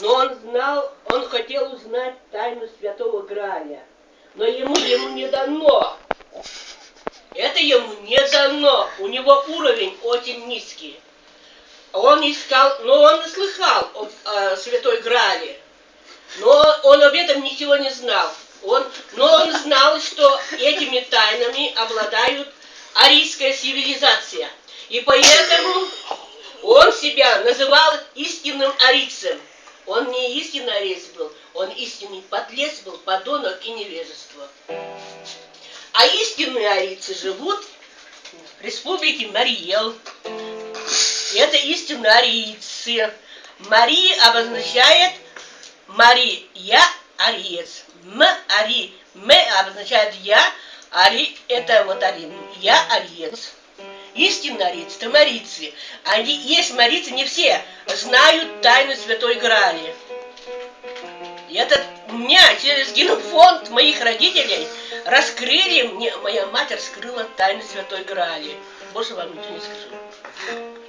Но он знал, он хотел узнать тайну Святого Граля. Но ему, ему не дано. Это ему не дано. У него уровень очень низкий. Он искал, но он и слыхал о, о Святой Грале. Но он об этом ничего не знал. Он, но он знал, что этими тайнами обладают арийская цивилизация. И поэтому он себя называл истинным арийцем. Он не истинный ариец был, он истинный подлец был, подонок и невежество. А истинные арийцы живут в республике Мариел. Это истинные арийцы. Мари обозначает Мари, я ариец. М ари, м обозначает я, ари это вот ари, я ариец. Истинно ариец, это марицы. Они есть марицы, не все знают тайну Святой Грали. И это у меня через генофонд моих родителей раскрыли, мне, моя мать раскрыла тайну Святой Грали. Больше вам ничего не скажу.